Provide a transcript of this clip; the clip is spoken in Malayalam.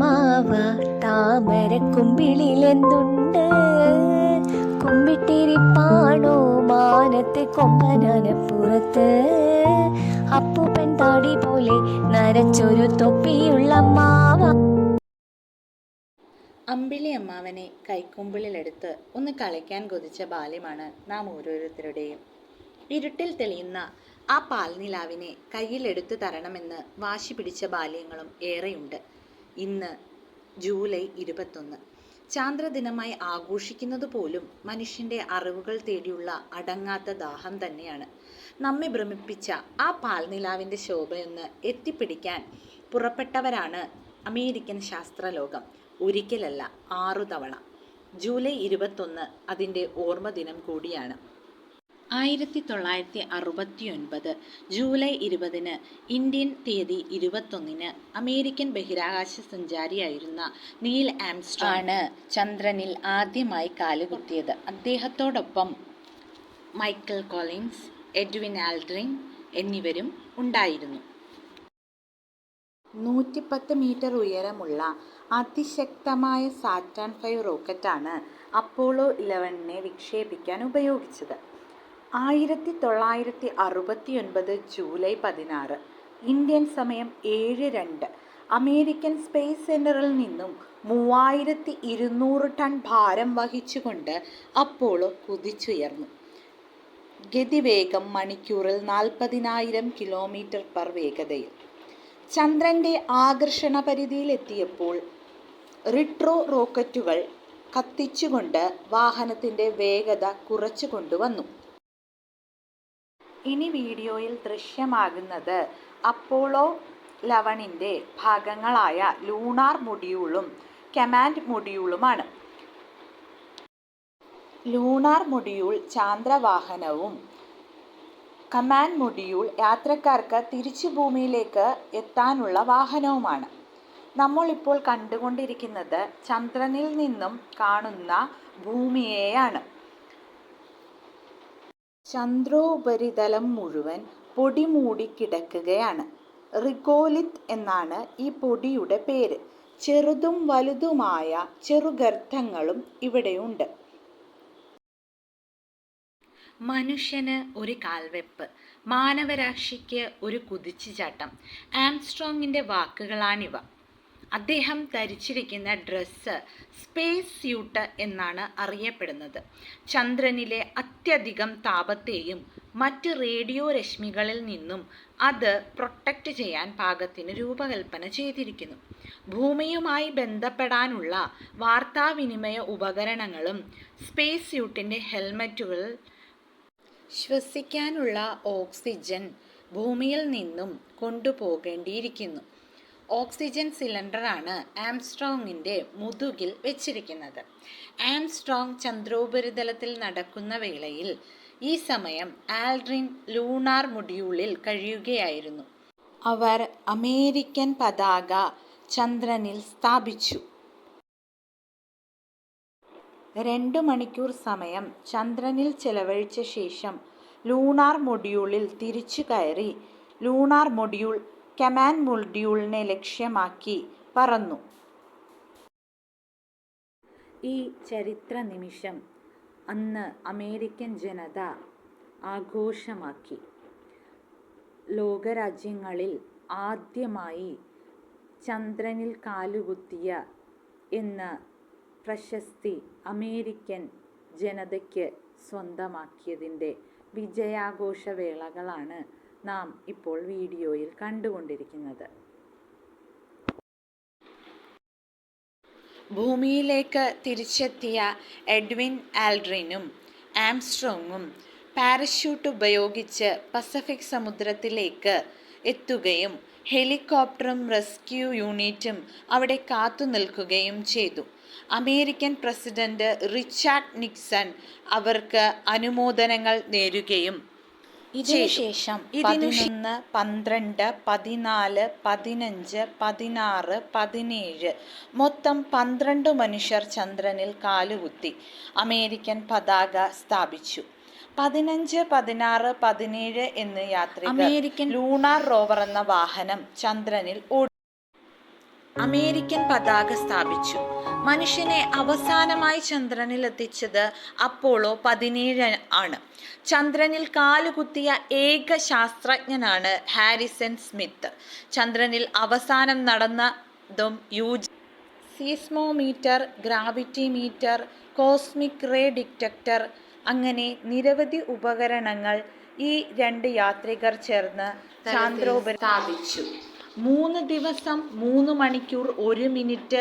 അമ്മാവ താമര കുമ്പിളിലെന്തുണ്ട്? കുമ്പിട്ടിരിപ്പാണോ മാനത്തെ കൊമ്പനാനപ്പുറത്ത് അപ്പൂപ്പൻ താടി പോലെ നരച്ചൊരു തൊപ്പിയുള്ള അമ്മാവ അമ്പിളി അമ്മാവനെ കൈക്കുമ്പിളിലെടുത്ത് ഒന്ന് കളിക്കാൻ കൊതിച്ച ബാല്യമാണ് നാം ഓരോരുത്തരുടെയും. ഇരുട്ടിൽ തെളിയുന്ന ആ പാൽനിലാവിനെ കയ്യിലെടുത്തു തരണമെന്ന് വാശി പിടിച്ച ബാല്യങ്ങളും ഏറെയുണ്ട്. ഇന്ന് ജൂലൈ ഇരുപത്തൊന്ന്. ചാന്ദ്രദിനമായി ആഘോഷിക്കുന്നത് പോലും മനുഷ്യന്റെ അറിവുകൾ തേടിയുള്ള അടങ്ങാത്ത ദാഹം തന്നെയാണ്. നമ്മെ ഭ്രമിപ്പിച്ച ആ പാൽനിലാവിന്റെ ശോഭയൊന്ന് എത്തിപ്പിടിക്കാൻ പുറപ്പെട്ടവരാണ് അമേരിക്കൻ ശാസ്ത്രലോകം. ഒരിക്കലല്ല ആറു തവണ. ജൂലൈ ഇരുപത്തൊന്ന് അതിന്റെ ഓർമ്മ ദിനം കൂടിയാണ്. ആയിരത്തി തൊള്ളായിരത്തി അറുപത്തി ഒൻപത് ജൂലൈ ഇരുപതിന് ഇന്ത്യൻ തീയതി ഇരുപത്തൊന്നിന് അമേരിക്കൻ ബഹിരാകാശ സഞ്ചാരിയായിരുന്ന നീൽ ആംസ്ട്രാണ് ചന്ദ്രനിൽ ആദ്യമായി കാലുകുത്തിയത്. അദ്ദേഹത്തോടൊപ്പം മൈക്കൽ കോളിൻസ് എഡ്വിൻ ആൽഡ്രിൻ എന്നിവരും ഉണ്ടായിരുന്നു. നൂറ്റിപ്പത്ത് മീറ്റർ ഉയരമുള്ള അതിശക്തമായ സാറ്റാൻ ഫൈവ് റോക്കറ്റാണ് അപ്പോളോ ഇലവനെ വിക്ഷേപിക്കാൻ ഉപയോഗിച്ചത്. ആയിരത്തി തൊള്ളായിരത്തി അറുപത്തി ഒൻപത് ജൂലൈ പതിനാറ് ഇന്ത്യൻ സമയം ഏഴ് രണ്ട് അമേരിക്കൻ സ്പേസ് സെന്ററിൽ നിന്നും മൂവായിരത്തി ഇരുന്നൂറ് ടൺ ഭാരം വഹിച്ചുകൊണ്ട് അപ്പോളോ കുതിച്ചുയർന്നു. ഗതിവേഗം മണിക്കൂറിൽ നാൽപ്പതിനായിരം കിലോമീറ്റർ പെർ വേഗതയിൽ. ചന്ദ്രന്റെ ആകർഷണ പരിധിയിലെത്തിയപ്പോൾ റിട്രോ റോക്കറ്റുകൾ കത്തിച്ചുകൊണ്ട് വാഹനത്തിന്റെ വേഗത കുറച്ചു കൊണ്ടുവന്നു ഇനി വീഡിയോയിൽ ദൃശ്യമാകുന്നത് അപ്പോളോ ലവണിന്റെ ഭാഗങ്ങളായ ലൂണാർ മൊഡ്യൂളും കമാൻഡ് മൊഡ്യൂളുമാണ്. ലൂണാർ മൊഡ്യൂൾ ചാന്ദ്രവാഹനവും കമാൻഡ് മൊഡ്യൂൾ യാത്രക്കാർക്ക് തിരിച്ചു ഭൂമിയിലേക്ക് എത്താനുള്ള വാഹനവുമാണ്. നമ്മളിപ്പോൾ കണ്ടുകൊണ്ടിരിക്കുന്നത് ചന്ദ്രനിൽ നിന്നും കാണുന്ന ഭൂമിയെയാണ്. ചന്ദ്രോപരിതലം മുഴുവൻ പൊടി കിടക്കുകയാണ്. റിഗോലിത്ത് എന്നാണ് ഈ പൊടിയുടെ പേര്. ചെറുതും വലുതുമായ ചെറുഗർത്തങ്ങളും ഇവിടെയുണ്ട്. മനുഷ്യന് ഒരു കാൽവെപ്പ് മാനവരാശിക്ക് ഒരു കുതിച്ചുചാട്ടം. ആംസ്ട്രോങ്ങിന്റെ വാക്കുകളാണിവ. അദ്ദേഹം ധരിച്ചിരിക്കുന്ന ഡ്രസ്സ് സ്പേസ് സ്യൂട്ട് എന്നാണ് അറിയപ്പെടുന്നത്. ചന്ദ്രനിലെ അത്യധികം താപത്തെയും മറ്റ് റേഡിയോ രശ്മികളിൽ നിന്നും അത് പ്രൊട്ടക്റ്റ് ചെയ്യാൻ പാകത്തിന് രൂപകൽപ്പന ചെയ്തിരിക്കുന്നു. ഭൂമിയുമായി ബന്ധപ്പെടാനുള്ള വാർത്താവിനിമയ ഉപകരണങ്ങളും സ്പേസ് സ്യൂട്ടിന്റെ ഹെൽമറ്റുകൾ ശ്വസിക്കാനുള്ള ഓക്സിജൻ ഭൂമിയിൽ നിന്നും കൊണ്ടുപോകേണ്ടിയിരിക്കുന്നു. ഓക്സിജൻ സിലിണ്ടറാണ് ആംസ്ട്രോങ്ങിന്റെ മുതുകിൽ വെച്ചിരിക്കുന്നത്. ആംസ്ട്രോങ് ചന്ദ്രോപരിതലത്തിൽ നടക്കുന്ന വേളയിൽ ഈ സമയം ആൽഡ്രിൻ ലൂണാർ മൊഡ്യൂളിൽ കഴിയുകയായിരുന്നു. അവർ അമേരിക്കൻ പതാക ചന്ദ്രനിൽ സ്ഥാപിച്ചു. രണ്ട് മണിക്കൂർ സമയം ചന്ദ്രനിൽ ചെലവഴിച്ച ശേഷം ലൂണാർ മൊഡ്യൂളിൽ തിരിച്ചു കയറി ലൂണാർ മൊഡ്യൂൾ കമാൻഡ് മൊഡ്യൂളിനെ ലക്ഷ്യമാക്കി പറന്നു. ഈ ചരിത്ര നിമിഷം അന്ന് അമേരിക്കൻ ജനത ആഘോഷമാക്കി. ലോകരാജ്യങ്ങളിൽ ആദ്യമായി ചന്ദ്രനിൽ കാലുകുത്തിയ എന്ന പ്രശസ്തി അമേരിക്കൻ ജനതയ്ക്ക് സ്വന്തമാക്കിയതിന്റെ വിജയാഘോഷവേളകളാണ് നാം ഇപ്പോൾ വീഡിയോയിൽ കണ്ടുകൊണ്ടിരിക്കുന്നത്. ഭൂമിയിലേക്ക് തിരിച്ചെത്തിയ എഡ്വിൻ ആൽഡ്രിനും ആംസ്ട്രോങ്ങും പാരഷ്യൂട്ട് ഉപയോഗിച്ച് പസഫിക് സമുദ്രത്തിലേക്ക് എത്തുകയും ഹെലികോപ്റ്ററും റെസ്ക്യൂ യൂണിറ്റും അവിടെ കാത്തു നിൽക്കുകയും ചെയ്തു. അമേരിക്കൻ പ്രസിഡന്റ് റിച്ചാർഡ് നിക്സൺ അവർക്ക് അനുമോദനങ്ങൾ നേരുകയും ഇതിനുശേഷം പതിനൊന്ന് പന്ത്രണ്ട് പതിനാല് പതിനഞ്ച് പതിനാറ് പതിനേഴ്. മൊത്തം പന്ത്രണ്ട് മനുഷ്യർ ചന്ദ്രനിൽ കാലുകുത്തി അമേരിക്കൻ പതാക സ്ഥാപിച്ചു. പതിനഞ്ച് പതിനാറ് പതിനേഴ് എന്ന് യാത്ര അമേരിക്കൻ ലൂണാർ റോവർ എന്ന വാഹനം ചന്ദ്രനിൽ ഓടി അമേരിക്കൻ പതാക സ്ഥാപിച്ചു. മനുഷ്യനെ അവസാനമായി ചന്ദ്രനിൽ എത്തിച്ചത് അപ്പോളോ പതിനേഴ് ആണ്. ചന്ദ്രനിൽ കാലുകുത്തിയ ഏക ശാസ്ത്രജ്ഞനാണ് ഹാരിസൺ സ്മിത്ത്. ചന്ദ്രനിൽ അവസാനം നടന്നതും U seismometer gravity meter cosmic ray detector അങ്ങനെ നിരവധി ഉപകരണങ്ങൾ ഈ രണ്ട് യാത്രികർ ചേർന്ന് ചാന്ദ്രോപരി സ്ഥാപിച്ചു. മൂന്ന് ദിവസം മൂന്ന് മണിക്കൂർ ഒരു മിനിറ്റ്